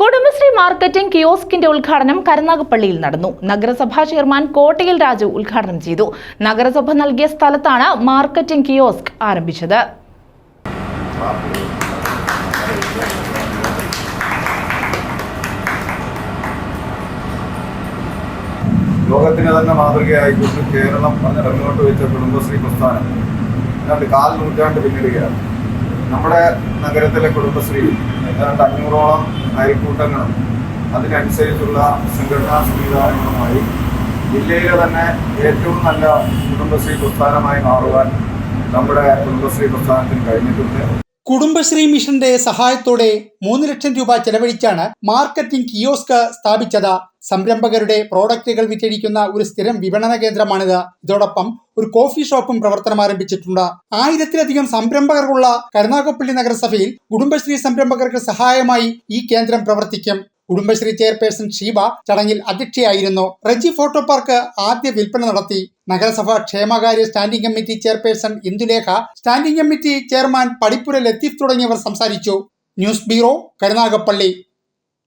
Kudumbashree marketing കിയോസ്കിന്റെ ഉദ്ഘാടനം കരുനാഗപ്പള്ളിയിൽ നടന്നു. നഗരസഭാ ചെയർമാൻ കോട്ടയിൽ രാജു ഉദ്ഘാടനം ചെയ്തു. നഗരസഭ നൽകിയ സ്ഥലത്താണ് മാർക്കറ്റിംഗ് കിയോസ്ക് ആരംഭിച്ചത്. ലോകത്തിന് തന്നെ മാതൃകയായിക്കൊണ്ട് കേരളം പറഞ്ഞ വെച്ച കുടുംബശ്രീ പ്രസ്ഥാനം. ഏതാണ്ട് കാൽ നൂറ്റാണ്ട് പിന്നിടുകയാണ്. നമ്മുടെ നഗരത്തിലെ കുടുംബശ്രീ ഏതാണ്ട് അഞ്ഞൂറോളം അയൽക്കൂട്ടങ്ങളും അതിനനുസരിച്ചുള്ള സംഘടനാ സംവിധാനങ്ങളുമായി ജില്ലയിലെ തന്നെ ഏറ്റവും നല്ല കുടുംബശ്രീ പ്രസ്ഥാനമായി മാറുവാൻ നമ്മുടെ കുടുംബശ്രീ പ്രസ്ഥാനത്തിന് കഴിഞ്ഞിട്ടുണ്ട്. കുടുംബശ്രീ മിഷന്റെ സഹായത്തോടെ മൂന്ന് ലക്ഷം രൂപ ചെലവഴിച്ചാണ് മാർക്കറ്റിംഗ് കിയോസ്ക് സ്ഥാപിച്ചത്. സംരംഭകരുടെ പ്രോഡക്റ്റുകൾ വിറ്റഴിക്കുന്ന ഒരു സ്ഥിരം വിപണന കേന്ദ്രമാണിത്. ഇതോടൊപ്പം ഒരു കോഫി ഷോപ്പും പ്രവർത്തനം ആരംഭിച്ചിട്ടുണ്ട്. ആയിരത്തിലധികം സംരംഭകർക്കുള്ള കരുനാഗപ്പള്ളി നഗരസഭയിൽ കുടുംബശ്രീ സംരംഭകർക്ക് സഹായമായി ഈ കേന്ദ്രം പ്രവർത്തിക്കും. കുടുംബശ്രീ ചെയർപേഴ്സൺ ഷീബ ചടങ്ങിൽ അധ്യക്ഷയായിരുന്നു. റെജി ഫോട്ടോ പാർക്ക് ആദ്യ വിൽപ്പന നടത്തി. നഗരസഭ ക്ഷേമകാര്യ standing committee chairperson Indulekha standing committee chairman Padippura Latheef തുടങ്ങിയവർ സംസാരിച്ചു. News bureau Karunagappally.